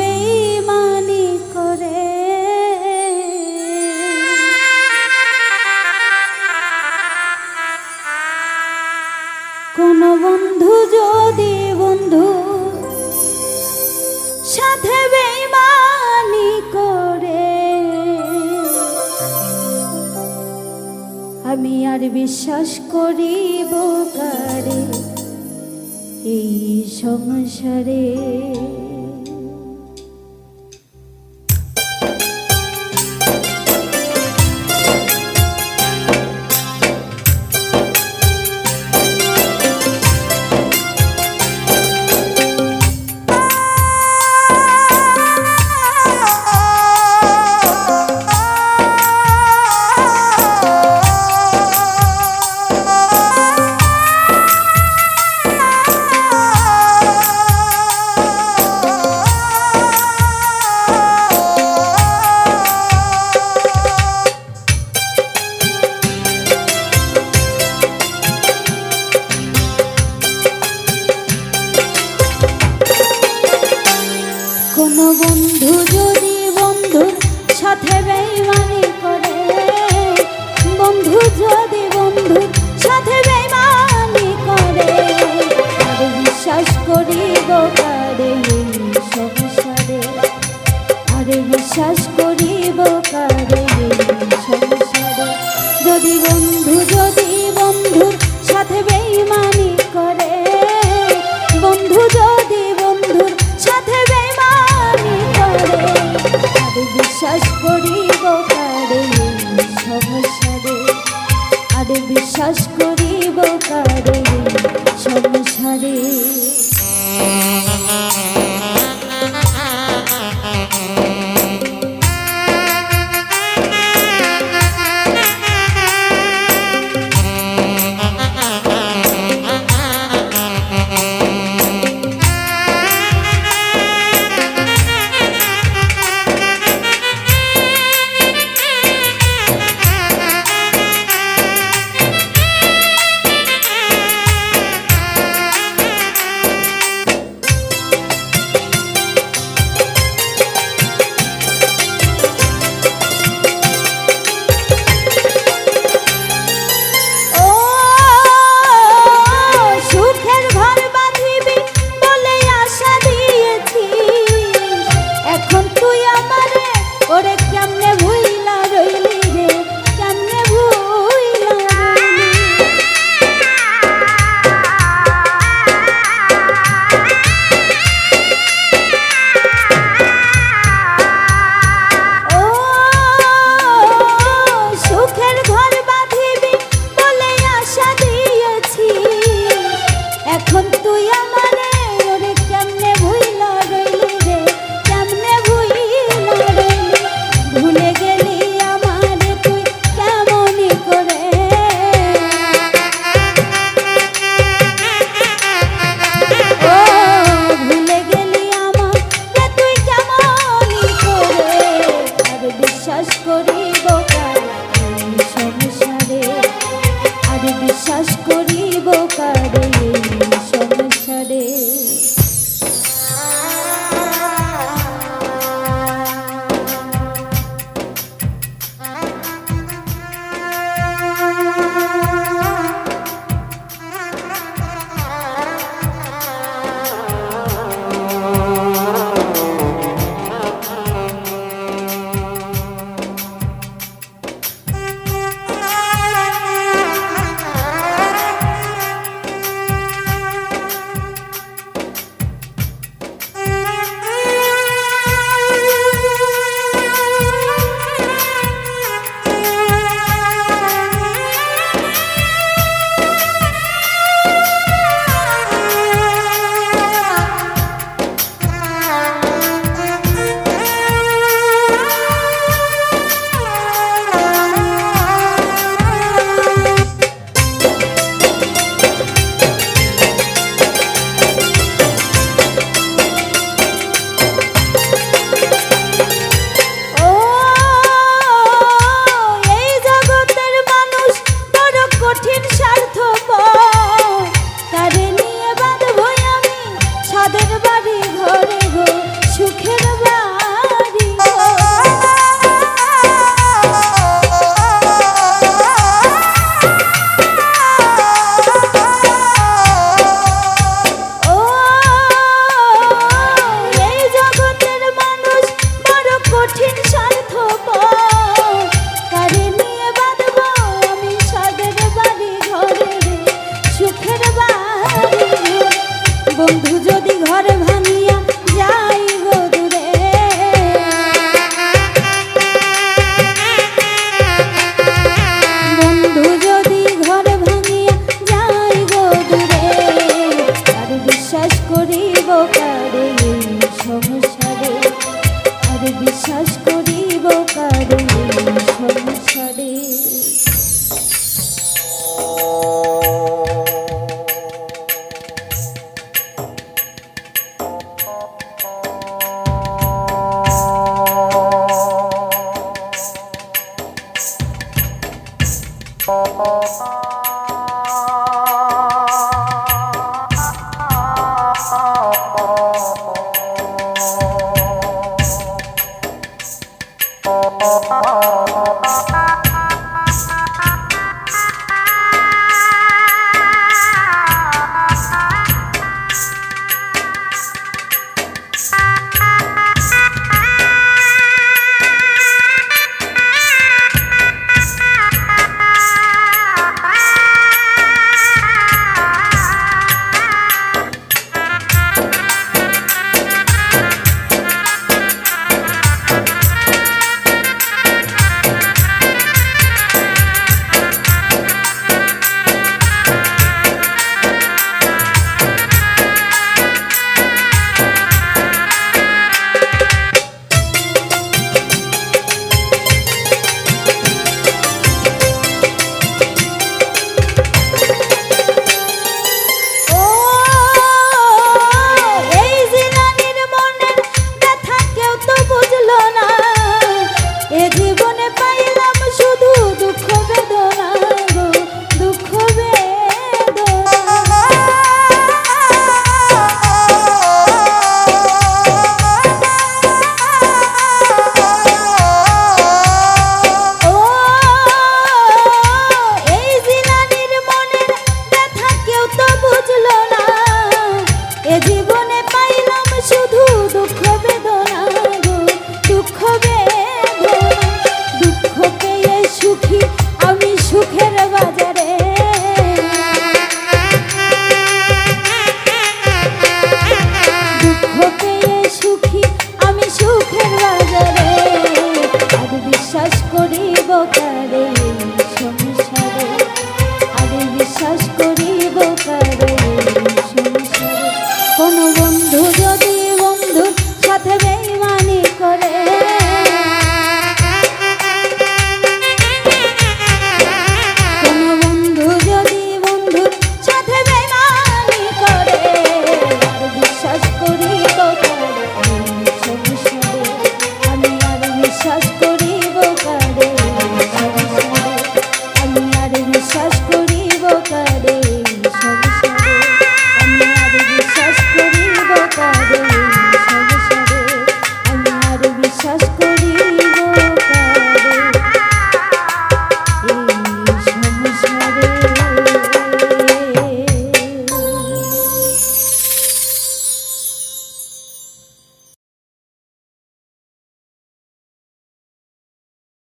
বেইমানি করে। কোন বন্ধু যদি বন্ধু সাথে বেইমানি করে, আমি আর বিশ্বাস করিব কারে এই সংসারে? বন্ধু, যদি বন্ধুর সাথে বেইমানি করে, বন্ধু, যদি বন্ধুর সাথে বেইমানি করে বিশ্বাস করিব কারে সংসারে আর বিশ্বাস করিব কারে বাস করিব কারে সংসারে। বিশ্বাস করিব কার